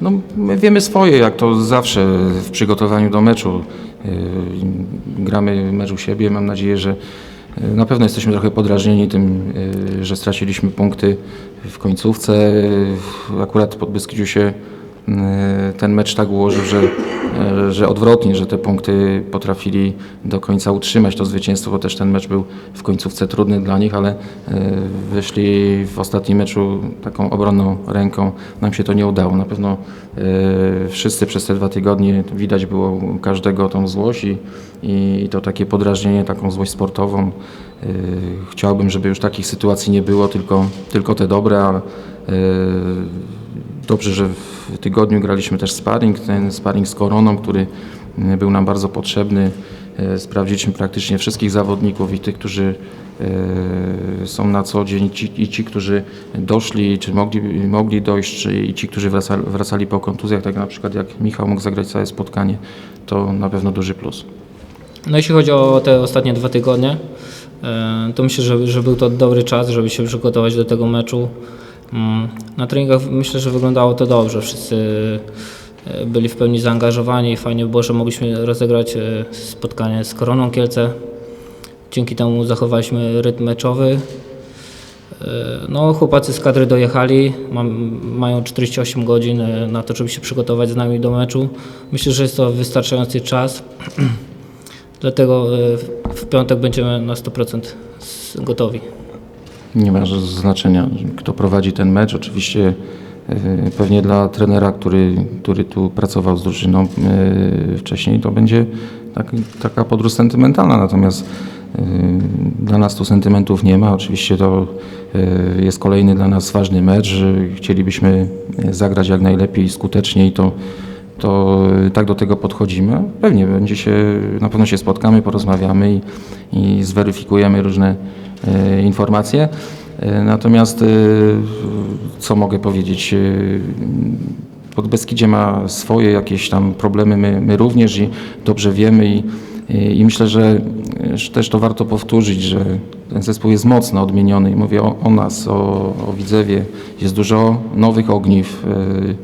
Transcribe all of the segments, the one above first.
No, my wiemy swoje, jak to zawsze w przygotowaniu do meczu. Yy, Gramy mecz u siebie. Mam nadzieję, że yy, na pewno jesteśmy trochę podrażnieni tym, yy, że straciliśmy punkty w końcówce. Akurat pod Beskidziu się ten mecz tak ułożył, że, yy, że odwrotnie, że te punkty potrafili do końca utrzymać to zwycięstwo, bo też ten mecz był w końcówce trudny dla nich, ale yy, wyszli w ostatnim meczu taką obronną ręką. Nam się to nie udało. Na pewno wszyscy przez te dwa tygodnie widać było każdego tą złość i, i to takie podrażnienie, taką złość sportową. Chciałbym, żeby już takich sytuacji nie było, tylko, tylko te dobre, ale Dobrze, że w tygodniu graliśmy też sparring, ten sparring z Koroną, który y, był nam bardzo potrzebny. Y, Sprawdziliśmy praktycznie wszystkich zawodników i tych, którzy są na co dzień, i ci, którzy doszli, czy mogli, mogli dojść, czy i ci, którzy wracali, wracali po kontuzjach, tak na przykład jak Michał mógł zagrać całe spotkanie, to na pewno duży plus. No jeśli chodzi o te ostatnie dwa tygodnie, e, to myślę, że, że był to dobry czas, żeby się przygotować do tego meczu. Mm, Na treningach myślę, że wyglądało to dobrze. Wszyscy e, byli w pełni zaangażowani i fajnie było, że mogliśmy rozegrać e, spotkanie z Koroną Kielce. Dzięki temu zachowaliśmy rytm meczowy. E, No, chłopacy z kadry dojechali, mają 48 godzin na to, żeby się przygotować z nami do meczu. Myślę, że jest to wystarczający czas. Dlatego w- piątek będziemy na 100% s- gotowi. Nie ma znaczenia, kto prowadzi ten mecz. Oczywiście y, pewnie dla trenera, który, który tu pracował z drużyną y, wcześniej, to będzie tak, taka podróż sentymentalna. Natomiast y, dla nas tu sentymentów nie ma. Oczywiście to jest kolejny dla nas ważny mecz. Chcielibyśmy zagrać jak najlepiej, skuteczniej. To to tak do tego podchodzimy. Pewnie będzie się, na pewno się spotkamy, porozmawiamy i, i zweryfikujemy różne e, informacje. E, Natomiast e, co mogę powiedzieć? E, Podbeskidzie ma swoje jakieś tam problemy, my, my również i dobrze wiemy i, i, myślę, że też to warto powtórzyć, że ten zespół jest mocno odmieniony i mówię o, o nas, o, o Widzewie. Jest dużo nowych ogniw e,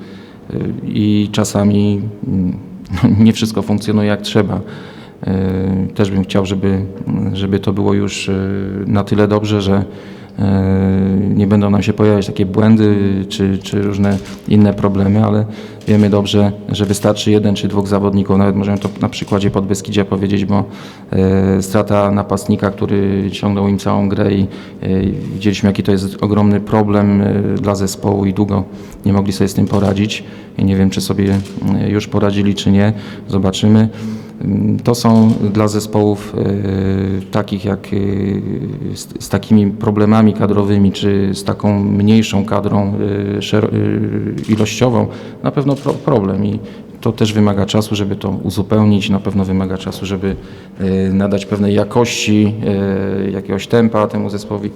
i czasami mm, nie wszystko funkcjonuje jak trzeba. E, Też bym chciał, żeby, żeby to było już e, na tyle dobrze, że e, nie będą nam się pojawiać takie błędy czy, czy różne inne problemy, ale wiemy dobrze, że wystarczy jeden czy dwóch zawodników. Nawet możemy to na przykładzie Podbeskidzia powiedzieć, bo strata napastnika, który ciągnął im całą grę i widzieliśmy jaki to jest ogromny problem dla zespołu i długo nie mogli sobie z tym poradzić. I nie wiem, czy sobie już poradzili, czy nie. Zobaczymy. Mm, To są dla zespołów e, takich jak e, z, z takimi problemami kadrowymi, czy z taką mniejszą kadrą e, ilościową, na pewno pro, problem i to też wymaga czasu, żeby to uzupełnić, na pewno wymaga czasu, żeby nadać pewnej jakości, jakiegoś tempa temu zespołowi.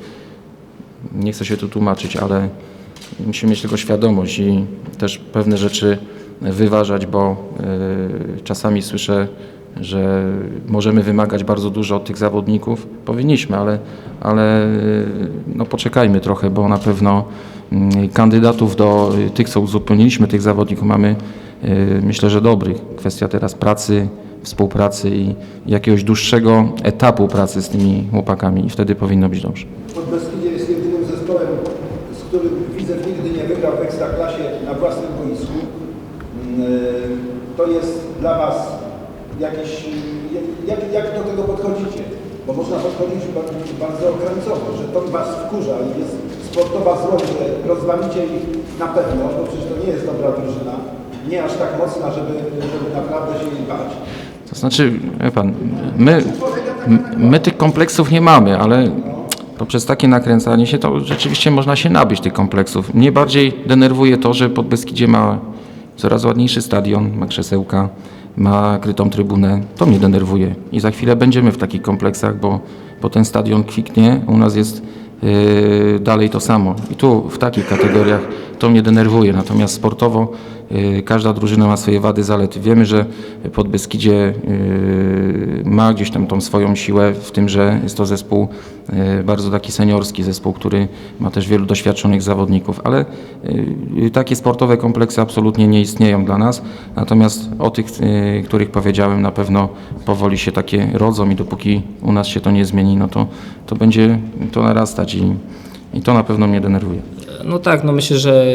Nie chcę się tu tłumaczyć, ale musimy mieć tego świadomość i też pewne rzeczy wyważać, bo y, czasami słyszę, że możemy wymagać bardzo dużo od tych zawodników. Powinniśmy, ale, ale y, no poczekajmy trochę, bo na pewno y, kandydatów do y, tych, co uzupełniliśmy, tych zawodników mamy y, myślę, że dobrych. Kwestia teraz pracy, współpracy i jakiegoś dłuższego etapu pracy z tymi chłopakami i wtedy powinno być dobrze. Podbeskidzie jest jedynym zespołem, z którym Widzew nigdy nie wygrał w Ekstraklasie na własnym boisku. Mm, e, To jest dla Was jakiś... Jak, jak do tego podchodzicie? Bo można podchodzić bardzo, bardzo że to Was wkurza i jest sportowa złość, że rozwalicie ich na pewno, bo przecież to nie jest dobra drużyna. Nie aż tak mocna, żeby, żeby naprawdę się jej bać. To znaczy, wie pan, my, my tych kompleksów nie mamy, ale poprzez takie nakręcanie się to rzeczywiście można się nabyć tych kompleksów. Mnie bardziej denerwuje to, że pod Beskidzie ma coraz ładniejszy stadion, ma krzesełka, ma krytą trybunę. To mnie denerwuje i za chwilę będziemy w takich kompleksach, bo, bo ten stadion kwiknie, u nas jest yy, dalej to samo. I tu w takich kategoriach to mnie denerwuje. Natomiast sportowo każda drużyna ma swoje wady, zalety. Wiemy, że pod Beskidzie yy, ma gdzieś tam tą swoją siłę w tym, że jest to zespół e, bardzo taki seniorski zespół, który ma też wielu doświadczonych zawodników, ale takie sportowe kompleksy absolutnie nie istnieją dla nas, natomiast o tych, których powiedziałem, na pewno powoli się takie rodzą i dopóki u nas się to nie zmieni, no to, to będzie to narastać i, i to na pewno mnie denerwuje. No tak, no myślę, że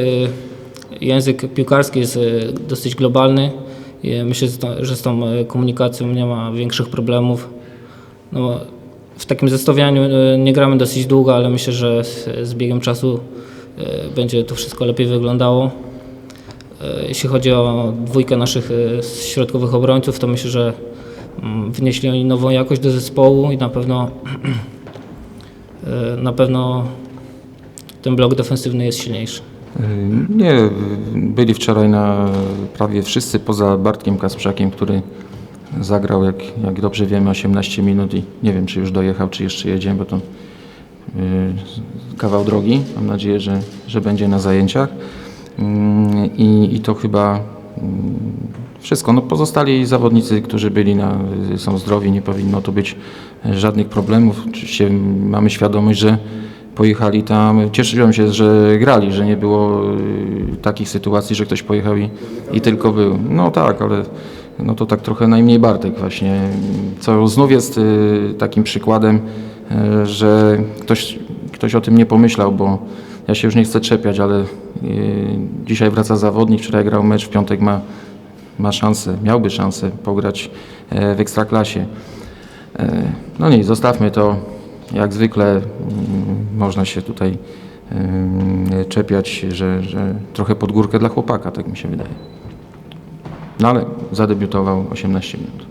język piłkarski jest e, dosyć globalny. Myślę, że z tą- e, komunikacją nie ma większych problemów. No, w takim zestawianiu e, nie gramy dosyć długo, ale myślę, że z, biegiem czasu będzie to wszystko lepiej wyglądało. Jeśli chodzi o dwójkę naszych środkowych obrońców, to myślę, że mm, wnieśli oni nową jakość do zespołu i na pewno na pewno ten blok defensywny jest silniejszy. Y, Nie, y, byli wczoraj na prawie wszyscy poza Bartkiem Kasprzakiem, który zagrał, jak, jak dobrze wiemy, 18 minut i nie wiem, czy już dojechał, czy jeszcze jedzie, bo to y, kawał drogi. Mam nadzieję, że, że będzie na zajęciach. Mm, I, I to chyba wszystko. No, pozostali zawodnicy, którzy byli na, są zdrowi, nie powinno tu być żadnych problemów. Oczywiście mamy świadomość, że pojechali tam. Cieszyłem się, że grali, że nie było y, takich sytuacji, że ktoś pojechał i, i tylko był. No tak, ale no to tak trochę najmniej Bartek właśnie, co znów jest y, takim przykładem, y, że ktoś, ktoś o tym nie pomyślał, bo ja się już nie chcę czepiać, ale dzisiaj wraca zawodnik, wczoraj grał mecz, w piątek ma, ma szansę, miałby szansę pograć w Ekstraklasie. No nie, zostawmy to. Jak zwykle mm, można się tutaj czepiać, że, że trochę pod górkę dla chłopaka, tak mi się wydaje. No ale zadebiutował 18 minut.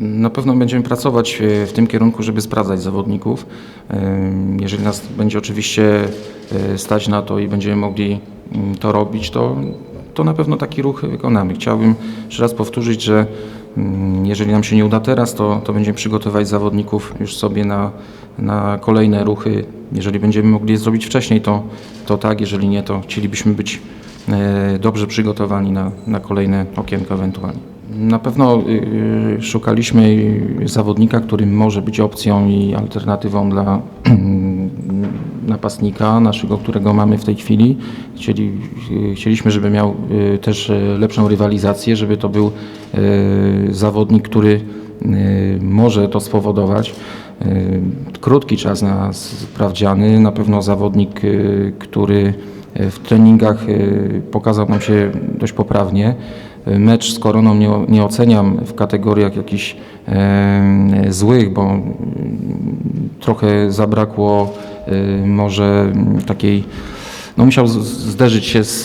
Na pewno będziemy pracować e, w tym kierunku, żeby sprawdzać zawodników. Jeżeli nas będzie oczywiście e, stać na to i będziemy mogli mm, to robić, to, to na pewno taki ruch wykonamy. Chciałbym jeszcze raz powtórzyć, że mm, jeżeli nam się nie uda teraz, to, to będziemy przygotować zawodników już sobie na, na kolejne ruchy. Jeżeli będziemy mogli je zrobić wcześniej, to, to tak, jeżeli nie, to chcielibyśmy być e, dobrze przygotowani na, na kolejne okienko ewentualnie. Na pewno y, szukaliśmy zawodnika, który może być opcją i alternatywą dla napastnika naszego, którego mamy w tej chwili. Chcieli, chcieliśmy, żeby miał też lepszą rywalizację, żeby to był zawodnik, który może to spowodować. Y, Krótki czas na sprawdziany, na pewno zawodnik, y, który w treningach y, pokazał nam się dość poprawnie. Y, Mecz z Koroną nie, nie oceniam w kategoriach jakichś złych, bo mm, trochę zabrakło y, może takiej no musiał zderzyć się z,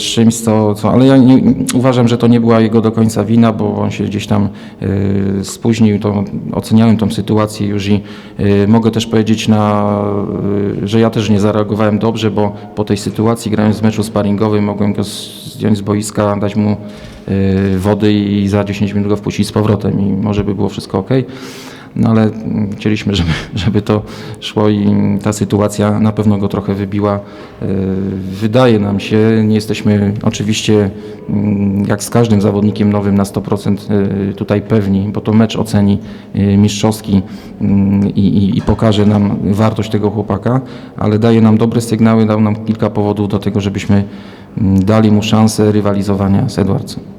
z czymś, co, co ale ja nie, uważam, że to nie była jego do końca wina, bo on się gdzieś tam y, spóźnił, to oceniałem tą sytuację już i y, mogę też powiedzieć, na, y, że ja też nie zareagowałem dobrze, bo po tej sytuacji grając w meczu sparingowym mogłem go zdjąć z boiska, dać mu y, wody i za 10 minut go wpuścić z powrotem i może by było wszystko ok. No ale chcieliśmy, żeby, żeby to szło i ta sytuacja na pewno go trochę wybiła. Yy, Wydaje nam się, nie jesteśmy oczywiście mm, jak z każdym zawodnikiem nowym na 100% yy, tutaj pewni, bo to mecz oceni yy, mistrzowski mm, i, i, i pokaże nam wartość tego chłopaka, ale daje nam dobre sygnały, dał nam kilka powodów do tego, żebyśmy mm, dali mu szansę rywalizowania z Edwardsem.